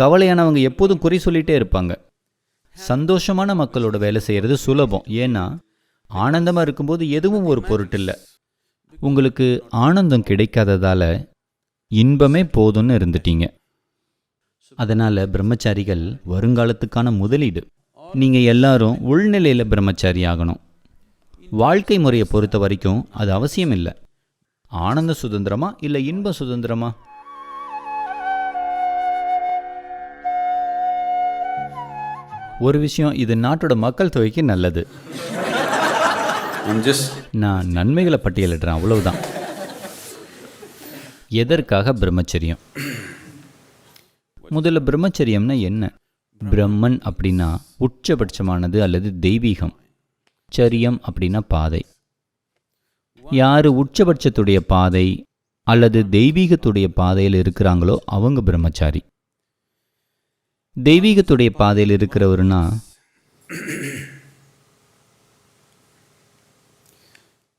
கவலையானவங்க எப்போதும் குறி சொல்லிட்டே இருப்பாங்க. சந்தோஷமான மக்களோட வேலை செய்கிறது சுலபம். ஏன்னா ஆனந்தமாக இருக்கும்போது எதுவும் ஒரு பொருட்டில்லை. உங்களுக்கு ஆனந்தம் கிடைக்காததால் இன்பமே போதும்னு இருந்துட்டீங்க. அதனால் பிரம்மச்சாரிகள் வருங்காலத்துக்கான முதலீடு. நீங்கள் எல்லாரும் உள்நிலையில் பிரம்மச்சாரி ஆகணும். வாழ்க்கை முறையை பொறுத்த வரைக்கும் அது அவசியம் இல்லை ஆனந்த சுதந்திரமா இல்லை இன்ப சுதந்திரமா? ஒரு விஷயம் இது நாட்டோட மக்கள் தொகைக்கு நல்லது. நான் நன்மைகளை பட்டியலிடுறேன் அவ்வளவுதான். எதற்காக பிரம்மச்சரியம்? முதல்ல பிரம்மச்சரியம்னா என்ன? பிரம்மன் அப்படின்னா உச்சபட்சமானது அல்லது தெய்வீகம். சரியம் அப்படின்னா பாதை. யார் உச்சபட்சத்துடைய பாதை அல்லது தெய்வீகத்துடைய பாதையில் இருக்கிறாங்களோ அவங்க பிரம்மச்சாரி. தெய்வீகத்துடைய பாதையில் இருக்கிறவருனா?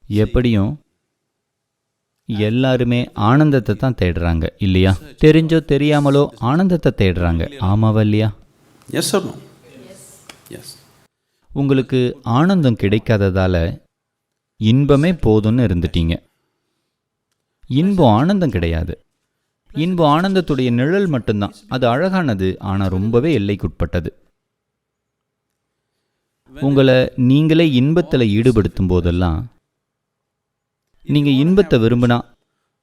எப்படியும் எல்லாருமே ஆனந்தத்தை தான் தேடுறாங்க இல்லையா? தெரிஞ்சோ தெரியாமலோ ஆனந்தத்தை தேடுறாங்க. ஆமாவா இல்லையா. உங்களுக்கு ஆனந்தம் கிடைக்காததால இன்பமே போதும்னு இருந்துட்டீங்க. இன்பம் ஆனந்தம் கிடையாது. இன்பம் ஆனந்தத்துடைய நிழல் மட்டும்தான். அது அழகானது ஆனால் ரொம்பவே எல்லைக்குட்பட்டது. உங்களை நீங்களே இன்பத்தில் ஈடுபடுத்தும் போதெல்லாம் நீங்கள் இன்பத்தை விரும்பினா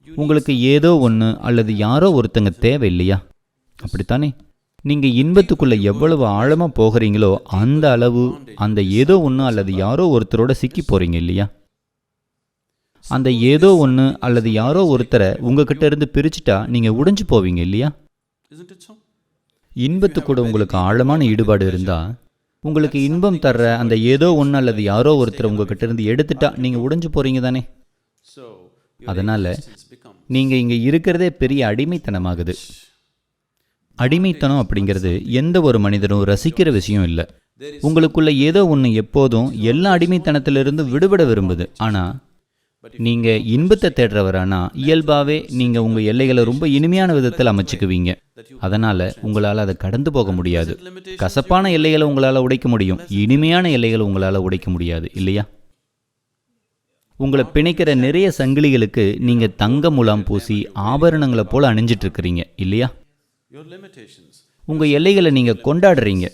உங்களுக்கு ஏதோ ஒன்று அல்லது யாரோ ஒருத்தங்க தேவை இல்லையா அப்படித்தானே? நீங்கள் இன்பத்துக்குள்ளே எவ்வளவு ஆழமாக போகிறீங்களோ அந்த அளவு அந்த ஏதோ ஒன்று அல்லது யாரோ ஒருத்தரோட சிக்கி போகிறீங்க இல்லையா? அந்த ஏதோ ஒன்று அல்லது யாரோ ஒருத்தரை உங்ககிட்ட இருந்து பிரிச்சுட்டா நீங்கள் உடைஞ்சு போவீங்க இல்லையா? இன்பத்து கூட உங்களுக்கு ஆழமான ஈடுபாடு இருந்தா உங்களுக்கு இன்பம் தர்ற அந்த ஏதோ ஒன்று அல்லது யாரோ ஒருத்தர் உங்ககிட்ட இருந்து எடுத்துட்டா நீங்கள் உடைஞ்சு போறீங்க தானே? So அதனால நீங்கள் இங்கே இருக்கிறதே பெரிய அடிமைத்தனமாகுது. அடிமைத்தனம் அப்படிங்கிறது எந்த ஒரு மனிதனும் ரசிக்கிற விஷயம் இல்லை. உங்களுக்குள்ள ஏதோ ஒன்று எப்போதும் எல்லா அடிமைத்தனத்திலிருந்து விடுபட விரும்புது. ஆனால் நீங்கள் இன்பத்தை தேடுறவரானா இயல்பாகவே நீங்கள் உங்கள் எல்லைகளை ரொம்ப இனிமையான விதத்தில் அமைச்சுக்குவீங்க. அதனால் உங்களால் அதை கடந்து போக முடியாது. கசப்பான எல்லைகளை உங்களால் உடைக்க முடியும். இனிமையான எல்லைகளை உங்களால் உடைக்க முடியாது. இல்லையா? உங்களை பிணைக்கிற நிறைய சங்கிலிகளுக்கு நீங்கள் தங்க முலாம் பூசி ஆபரணங்களை போல் அணிஞ்சிட்டு இருக்கிறீங்க இல்லையா? உங்கள் எல்லைகளை நீங்கள் கொண்டாடுறீங்க.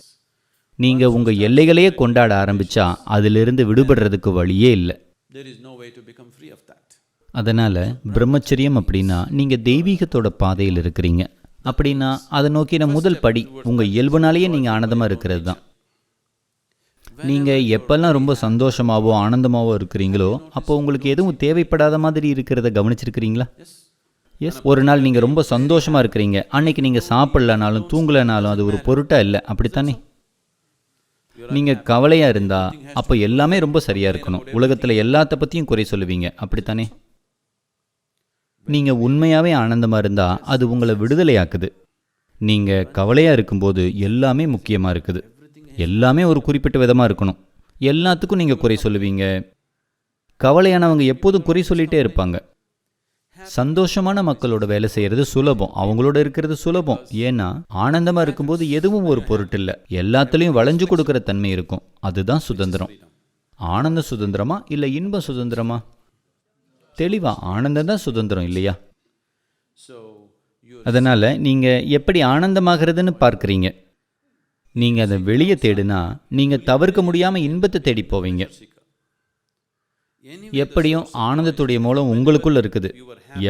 நீங்கள் உங்கள் எல்லைகளையே கொண்டாட ஆரம்பித்தா அதிலிருந்து விடுபடுறதுக்கு வழியே இல்லை. There is no way to become free of that. பிரம்மச்சரியம் அப்படின்னா நீங்கள் தெய்வீகத்தோட பாதையில் இருக்கிறீங்க. அப்படின்னா அதை நோக்கின முதல் படி உங்கள் இயல்புனாலேயே நீங்கள் ஆனந்தமாக இருக்கிறது தான். நீங்கள் எப்பெல்லாம் ரொம்ப சந்தோஷமாகவோ ஆனந்தமாகவோ இருக்கிறீங்களோ அப்போ உங்களுக்கு எதுவும் தேவைப்படாத மாதிரி இருக்கிறத கவனிச்சிருக்கிறீங்களா? எஸ் ஒரு நாள் நீங்கள் ரொம்ப சந்தோஷமாக இருக்கிறீங்க. அன்னைக்கு நீங்கள் சாப்பிட்லனாலும் தூங்கலனாலும் அது ஒரு பொருட்டாக இல்லை? அப்படித்தானே? நீங்கள் கவலையாக இருந்தால் அப்போ எல்லாமே ரொம்ப சரியாக இருக்கணும். உலகத்தில் எல்லாத்த பற்றியும் குறை சொல்லுவீங்க. அப்படித்தானே? நீங்கள் உண்மையாகவே ஆனந்தமாக இருந்தால் அது உங்களை விடுதலையாக்குது. நீங்கள் கவலையாக இருக்கும்போது எல்லாமே முக்கியமாக இருக்குது. எல்லாமே ஒரு குறிப்பிட்ட விதமாக இருக்கணும். எல்லாத்துக்கும் நீங்கள் குறை சொல்லுவீங்க. கவலையானவங்க எப்போதும் குறை சொல்லிகிட்டே இருப்பாங்க. சந்தோஷமான மக்களோட வேலை செய்யறது சுலபம். அவங்களோட இருக்கிறது சுலபம். ஏன்னா ஆனந்தமா இருக்கும்போது எதுவும் ஒரு பொருட்டில்ல. எல்லாத்துலயும் வளைஞ்சு கொடுக்குற தன்மை இருக்கும். அதுதான் சுதந்திரம். ஆனந்த சுதந்திரமா இல்ல இன்ப சுதந்திரமா? தெளிவா ஆனந்தம் தான் சுதந்திரம் இல்லையா? So you அதனால நீங்க எப்படி ஆனந்தமாகிறதுன்னு பார்க்குறீங்க. நீங்க அதை வெளியே தேடுனா நீங்க தவிர்க்க முடியாம இன்பத்தை தேடி போவீங்க. எப்படியும் ஆனந்தத்துடைய மூலம் உங்களுக்குள்ள இருக்குது.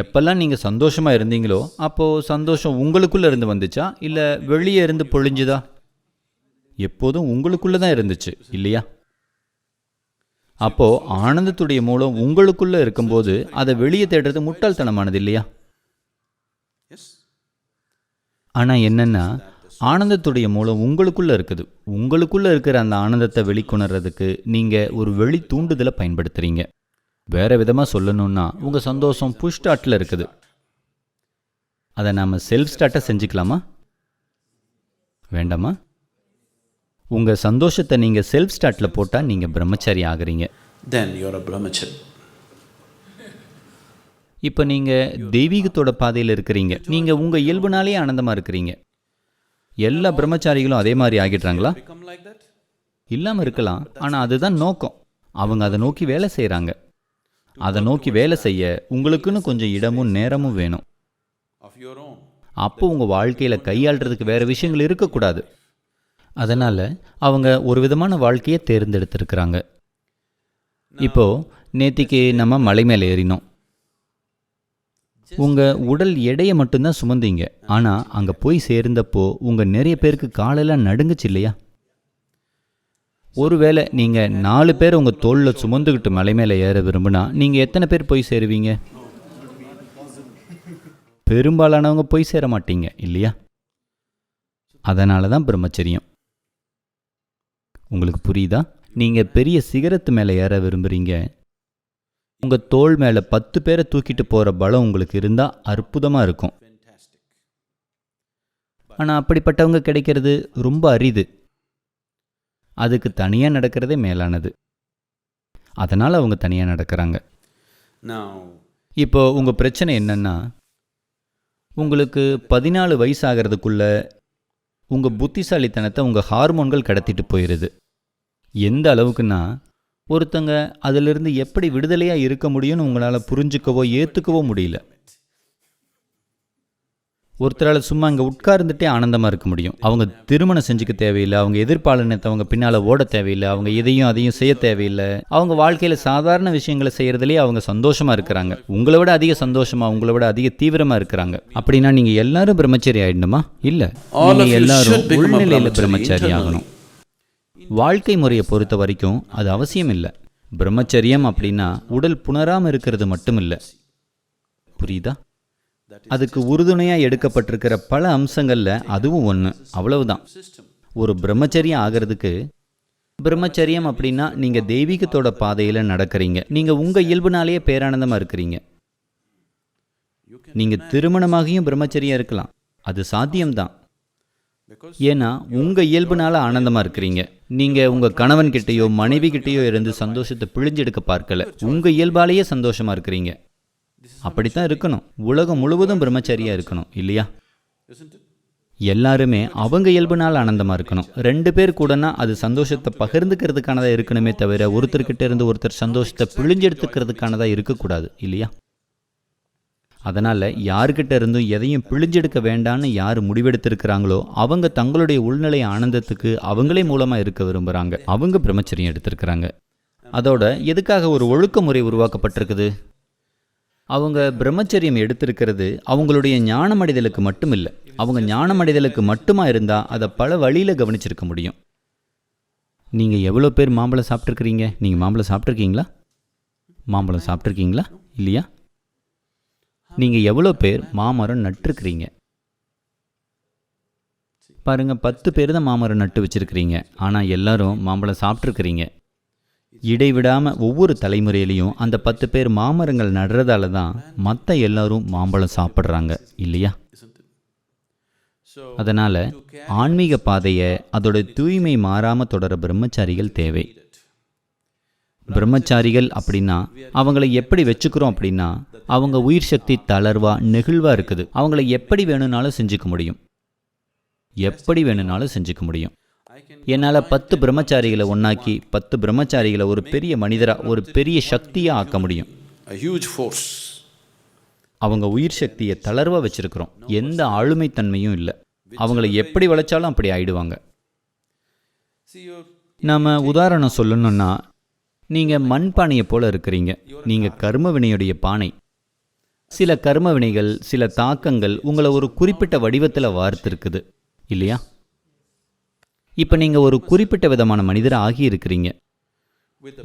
எப்பெல்லாம் நீங்க சந்தோஷமா இருந்தீங்களோ அப்போ சந்தோஷம் உங்களுக்குள்ள இருந்து வந்துச்சா? இல்ல வெளியே இருந்து பொழிஞ்சுதா? எப்போதும் உங்களுக்குள்ள தான் இருந்துச்சு இல்லையா? அப்போ ஆனந்தத்துடைய மூலம் உங்களுக்குள்ள இருக்கும்போது அதை வெளியே தேடுறது முட்டாள்தனமானது இல்லையா? Yes. ஆனா என்னன்னா ஆனந்தத்துடைய மூலம் உங்களுக்குள்ள இருக்குது. உங்களுக்குள்ள இருக்கிற அந்த ஆனந்தத்தை வெளிக்கொணர்றதுக்கு நீங்க ஒரு வெளி தூண்டுதலை பயன்படுத்துறீங்க. வேற விதமா சொல்லணும்னா உங்க சந்தோஷம் புஷ் ஸ்டார்ட்ல இருக்குது. அதை நாம செல்ஃப் ஸ்டார்ட்டை செஞ்சுக்கலாமா? வேண்டாமா? உங்க சந்தோஷத்தை நீங்க செல்ஃப் ஸ்டார்ட்ல போட்டா நீங்க பிரம்மச்சாரி ஆகுறீங்க. You're a brahmachari. இப்போ நீங்க தெய்வீகத்தோட பாதையில் இருக்கிறீங்க. நீங்க உங்க இயல்புனாலே ஆனந்தமா இருக்கிறீங்க. எல்லா பிரம்மச்சாரிகளும் அதே மாதிரி ஆகிடுறாங்களா? இல்லாமல் இருக்கலாம். ஆனால் அதுதான் நோக்கம். அவங்க அதை நோக்கி வேலை செய்கிறாங்க அதை நோக்கி வேலை செய்ய உங்களுக்குன்னு கொஞ்சம் இடமும் நேரமும் வேணும். அப்போ உங்கள் வாழ்க்கையில் கையாளுறதுக்கு வேறு விஷயங்கள் இருக்கக்கூடாது. அதனால் அவங்க ஒரு விதமான வாழ்க்கையை தேர்ந்தெடுத்திருக்கிறாங்க. இப்போ நேத்திக்கு நம்ம மலை மேலே ஏறினோம். உங்கள் உடல் எடையை மட்டும்தான் சுமந்தீங்க. ஆனால் அங்கே போய் சேர்ந்தப்போ உங்கள் நிறைய பேருக்கு காலெல்லாம் நடுங்குச்சு இல்லையா? ஒருவேளை நீங்கள் நாலு பேர் உங்கள் தோளில் சுமந்துக்கிட்டு மலை மேலே ஏற விரும்புனா நீங்கள் எத்தனை பேர் போய் சேருவீங்க? பெரும்பாலானவங்க போய் சேர மாட்டீங்க இல்லையா? அதனால தான் பிரம்மச்சரியம். உங்களுக்கு புரியுதா? நீங்கள் பெரிய சிகரத்து மேலே ஏற விரும்புகிறீங்க உங்கள் தோள் மேலே பத்து பேரை தூக்கிட்டு போகிற பலம் உங்களுக்கு இருந்தால் அற்புதமாக இருக்கும். ஆனால் அப்படிப்பட்டவங்க கிடைக்கிறது ரொம்ப அரிது. அதுக்கு தனியாக நடக்கிறதே மேலானது. அதனால் அவங்க தனியாக நடக்கிறாங்க. இப்போ உங்கள் பிரச்சனை என்னன்னா உங்களுக்கு பதினாலு வயசு ஆகிறதுக்குள்ள உங்கள் புத்திசாலித்தனத்தை உங்கள் ஹார்மோன்கள் கடத்திட்டு போயிடுது எந்த அளவுக்குன்னா ஒருத்தங்க அதிலிருந்து எப்படி விடுதலையாக இருக்க முடியும்னு உங்களால் புரிஞ்சுக்கவோ ஏற்றுக்கவோ முடியல. ஒருத்தரால் சும்மா இங்கே உட்கார்ந்துட்டே ஆனந்தமாக இருக்க முடியும். அவங்க திருமணம் செஞ்சுக்க தேவையில்லை அவங்க எதிர்ப்பாளனத்தை அவங்க பின்னால் ஓட தேவையில்லை அவங்க இதையும் அதையும் செய்ய தேவையில்லை. அவங்க வாழ்க்கையில் சாதாரண விஷயங்களை செய்கிறதுலேயே அவங்க சந்தோஷமாக இருக்கிறாங்க. உங்களை விட அதிக சந்தோஷமாக உங்களை விட அதிக தீவிரமாக இருக்கிறாங்க. அப்படின்னா நீங்கள் எல்லாரும் பிரம்மச்சரி ஆயிடணுமா? இல்லை. எல்லாரும் உள்நிலையில் பிரம்மச்சாரி. ஆகணும். வாழ்க்கை முறையை பொறுத்த வரைக்கும் அது அவசியம் இல்லை பிரம்மச்சரியம் அப்படின்னா உடல் புணராமல் இருக்கிறது மட்டும் இல்லை புரியுதா? அதுக்கு உறுதுணையாக எடுக்கப்பட்டிருக்கிற பல அம்சங்களில் அதுவும் ஒன்று அவ்வளவுதான். ஒரு பிரம்மச்சரியம் ஆகிறதுக்கு பிரம்மச்சரியம் அப்படின்னா நீங்கள் தெய்வீகத்தோட பாதையில் நடக்கிறீங்க. நீங்கள் உங்கள் இயல்புனாலேயே பேரானந்தமாக இருக்கிறீங்க. நீங்கள் திருமணமாகியும் பிரம்மச்சரியம் இருக்கலாம். அது சாத்தியம்தான். ஏன்னா உங்கள் இயல்புனால ஆனந்தமாக இருக்கிறீங்க. நீங்கள் உங்கள் கணவன் கிட்டேயோ மனைவி கிட்டேயோ இருந்து சந்தோஷத்தை பிழிஞ்செடுக்க பார்க்கல. உங்கள் இயல்பாலேயே சந்தோஷமாக இருக்கிறீங்க. அப்படித்தான் இருக்கணும். உலகம் முழுவதும் பிரம்மச்சரியாக இருக்கணும் இல்லையா? எல்லாருமே அவங்க இயல்புனால் ஆனந்தமாக இருக்கணும். ரெண்டு பேர் கூடனா அது சந்தோஷத்தை பகிர்ந்துக்கிறதுக்கானதாக இருக்கணுமே தவிர ஒருத்தர்கிட்ட இருந்து ஒருத்தர் சந்தோஷத்தை பிழிஞ்செடுத்துக்கிறதுக்கானதாக இருக்கக்கூடாது இல்லையா? அதனால் யார்கிட்ட இருந்தும் எதையும் பிழிஞ்செடுக்க வேண்டான்னு யார் முடிவெடுத்திருக்கிறாங்களோ அவங்க தங்களுடைய உள்நிலை ஆனந்தத்துக்கு அவங்களே மூலமாக இருக்க விரும்புகிறாங்க அவங்க பிரம்மச்சரியம் எடுத்திருக்கிறாங்க. அதோட எதுக்காக ஒரு ஒழுக்க முறை உருவாக்கப்பட்டிருக்குது? அவங்க பிரம்மச்சரியம் எடுத்திருக்கிறது அவங்களுடைய ஞானமடைதலுக்கு மட்டும் இல்லை அவங்க ஞானமடைதலுக்கு மட்டுமா இருந்தால் அதை பல வழியில் கவனிச்சிருக்க முடியும். நீங்கள் எவ்வளோ பேர் மாம்பழம் சாப்பிட்ருக்கிறீங்க நீங்கள் மாம்பழம் சாப்பிட்ருக்கீங்களா மாம்பழம் சாப்பிட்ருக்கீங்களா இல்லையா? நீங்கள் எவ்வளோ பேர் மாமரம் நட்டிருக்கிறீங்க? பாருங்கள் பத்து பேர் தான் மாமரம் நட்டு வச்சுருக்கிறீங்க. ஆனால் எல்லாரும் மாம்பழம் சாப்பிட்ருக்கிறீங்க இடைவிடாமல் ஒவ்வொரு தலைமுறையிலையும் அந்த பத்து பேர் மாமரங்கள் நடுறதால தான் மற்ற எல்லாரும் மாம்பழம் சாப்பிட்றாங்க இல்லையா? அதனால் ஆன்மீக பாதையை அதோட தூய்மை மாறாமல் தொடர பிரம்மச்சாரிகள் தேவை. பிரம்மச்சாரிகள் அப்படின்னா அவங்கள எப்படி வச்சுக்கிறோம் அப்படின்னா அவங்க உயிர் சக்தி தளர்வா நெகிழ்வா இருக்குது. அவங்கள எப்படி வேணும்னாலும் செஞ்சுக்க முடியும். எப்படி வேணும்னாலும் செஞ்சுக்க முடியும். என்னால் பத்து பிரம்மச்சாரிகளை ஒன்னாக்கி பத்து பிரம்மச்சாரிகளை ஒரு பெரிய மனிதரா ஒரு பெரிய சக்தியாக ஆக்க முடியும். அவங்க உயிர் சக்தியை தளர்வா வச்சிருக்கிறோம். எந்த ஆளுமைத்தன்மையும் இல்லை. அவங்கள எப்படி வளைச்சாலும் அப்படி ஆயிடுவாங்க. See, you're நாம உதாரணம் சொல்லணும்னா நீங்கள் மண் பானையை போல இருக்கிறீங்க. நீங்கள் கர்ம வினையுடைய பானை. சில கர்ம வினைகள் சில தாக்கங்கள் உங்களை ஒரு குறிப்பிட்ட வடிவத்தில் வார்த்திருக்குது. இல்லையா? இப்போ நீங்கள் ஒரு குறிப்பிட்ட விதமான மனிதர் ஆகியிருக்கிறீங்க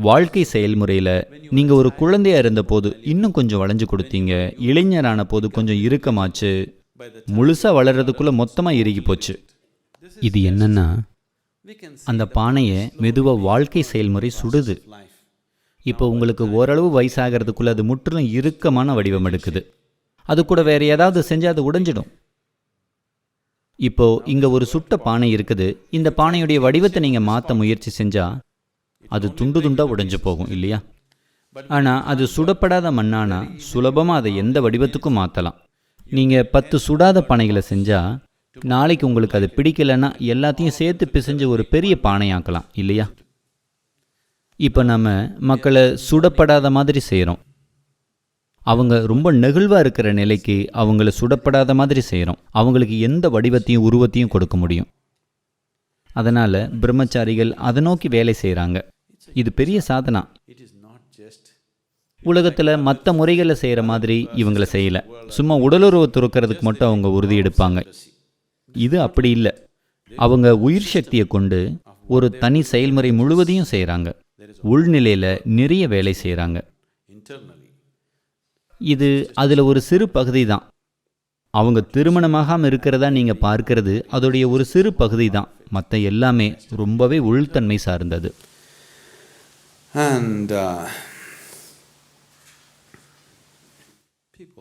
வாழ்க்கை செயல்முறையில் நீங்கள் ஒரு குழந்தையா இருந்தபோது இன்னும் கொஞ்சம் வளைஞ்சு கொடுத்தீங்க. இளைஞரான போது கொஞ்சம் இறுக்கமாச்சு. முழுசாக வளர்றதுக்குள்ளே மொத்தமாக இறுகி போச்சு. இது என்னன்னா அந்த பானையை மெதுவாக வாழ்க்கை செயல்முறை சுடுது. இப்போ உங்களுக்கு ஓரளவு வயசாகிறதுக்குள்ள அது முற்றிலும் இறுக்கமான வடிவம் எடுக்குது. அது கூட வேற ஏதாவது செஞ்சால் அது உடைஞ்சிடும். இப்போ இங்கே ஒரு சுட்ட பானை இருக்குது. இந்த பானையுடைய வடிவத்தை நீங்கள் மாற்ற முயற்சி செஞ்சால் அது துண்டு துண்டாக உடைஞ்சு போகும் இல்லையா? ஆனால் அது சுடப்படாத மண்ணானா சுலபமாக அதை எந்த வடிவத்துக்கும் மாற்றலாம் நீங்கள் பத்து சுடாத பானைகளை செஞ்சால் நாளைக்கு உங்களுக்கு அது பிடிக்கலைன்னா எல்லாத்தையும் சேர்த்து பிசைஞ்சு ஒரு பெரிய பானையாக்கலாம் இல்லையா? இப்போ நம்ம மக்களை சுடப்படாத மாதிரி செய்கிறோம் அவங்க ரொம்ப நெகிழ்வாக இருக்கிற நிலைக்கு அவங்கள சுடப்படாத மாதிரி செய்கிறோம் அவங்களுக்கு எந்த வடிவத்தையும் உருவத்தையும் கொடுக்க முடியும். அதனால் பிரம்மச்சாரிகள் அதை நோக்கி வேலை செய்கிறாங்க இது பெரிய சாதனா. உலகத்தில் மற்ற முறைகளில் செய்கிற மாதிரி இவங்களை செய்யலை. சும்மா உடலுறவு துறக்கிறதுக்கு மட்டும் அவங்க உறுதி எடுப்பாங்க. இது அப்படி இல்லை. அவங்க உயிர் சக்தியை கொண்டு ஒரு தனி செயல்முறை முழுவதையும் செய்கிறாங்க உள்நிலையில் நிறைய வேலை செய்கிறாங்க. இது அதில் ஒரு சிறு பகுதி தான். அவங்க திருமணமாகாமல் இருக்கிறதா நீங்கள் பார்க்கறது அதோடைய ஒரு சிறு பகுதி தான். மற்ற எல்லாமே ரொம்பவே உள்தன்மை சார்ந்தது. Uh,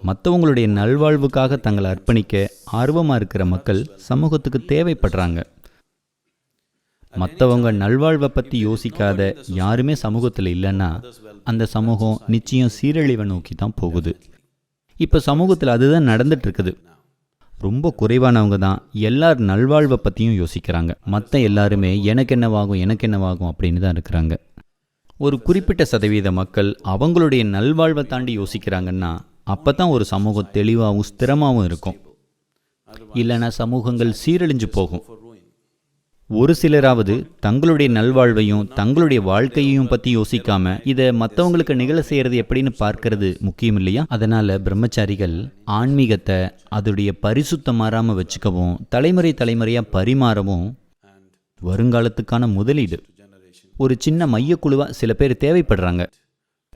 மற்றவங்களுடைய நல்வாழ்வுக்காக தங்களை அர்ப்பணிக்க ஆர்வமாக இருக்கிற மக்கள் சமூகத்துக்கு தேவைப்படுறாங்க. மற்றவங்க நல்வாழ்வை பற்றி யோசிக்காத யாருமே சமூகத்தில் இல்லைன்னா அந்த சமூகம் நிச்சயம் சீரழிவை நோக்கி தான் போகுது. இப்போ சமூகத்தில் அதுதான் நடந்துட்டு இருக்குது ரொம்ப குறைவானவங்க தான் எல்லார் நல்வாழ்வை பற்றியும் யோசிக்கிறாங்க. மற்ற எல்லாருமே எனக்கு என்னவாகும் எனக்கு என்னவாகும் அப்படின்னு தான் இருக்கிறாங்க. ஒரு குறிப்பிட்ட சதவீத மக்கள் அவங்களுடைய நல்வாழ்வை தாண்டி யோசிக்கிறாங்கன்னா அப்போ தான் ஒரு சமூகம் தெளிவாகவும் ஸ்திரமாகவும் இருக்கும். இல்லைன்னா சமூகங்கள் சீரழிஞ்சு போகும். ஒரு சிலராவது தங்களுடைய நல்வாழ்வையும் தங்களுடைய வாழ்க்கையையும் பற்றி யோசிக்காம இதை மற்றவங்களுக்கு நிகழ செய்யறது எப்படின்னு பார்க்கறது முக்கியம் இல்லையா? அதனால பிரம்மச்சாரிகள் ஆன்மீகத்தை அதோடைய பரிசுத்தம் மாறாமல் வச்சுக்கவும் தலைமுறை தலைமுறையாக பரிமாறவும் வருங்காலத்துக்கான முதலீடு. ஒரு சின்ன மையக்குழுவாக சில பேர் தேவைப்படுறாங்க.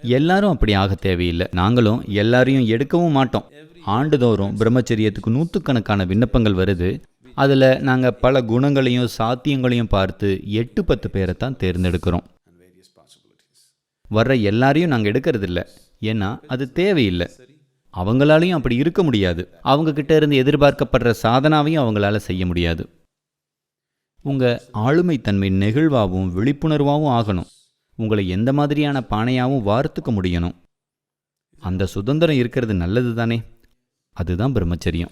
எல்லாரும் அப்படி ஆக தேவையில்லை. நாங்களும் எல்லாரையும் எடுக்கவும் மாட்டோம். ஆண்டுதோறும் பிரம்மச்சரியத்துக்கு நூற்றுக்கணக்கான விண்ணப்பங்கள் வருது. அதில் நாங்கள் பல குணங்களையும் சாத்தியங்களையும் பார்த்து எட்டு பத்து பேரை தான் தேர்ந்தெடுக்கிறோம். வர்ற எல்லாரையும் நாங்கள் எடுக்கிறதில்ல. ஏன்னா அது தேவையில்லை. அவங்களாலையும் அப்படி இருக்க முடியாது. அவங்க இருந்து எதிர்பார்க்கப்படுற சாதனாவையும் அவங்களால செய்ய முடியாது. உங்கள் ஆளுமைத்தன்மை நெகிழ்வாகவும் விழிப்புணர்வாகவும் ஆகணும். உங்களை எந்த மாதிரியான பானையாகவும் வார்த்துக்க முடியணும். அந்த சுதந்திரம் இருக்கிறது நல்லது தானே அதுதான் பிரம்மச்சரியம்.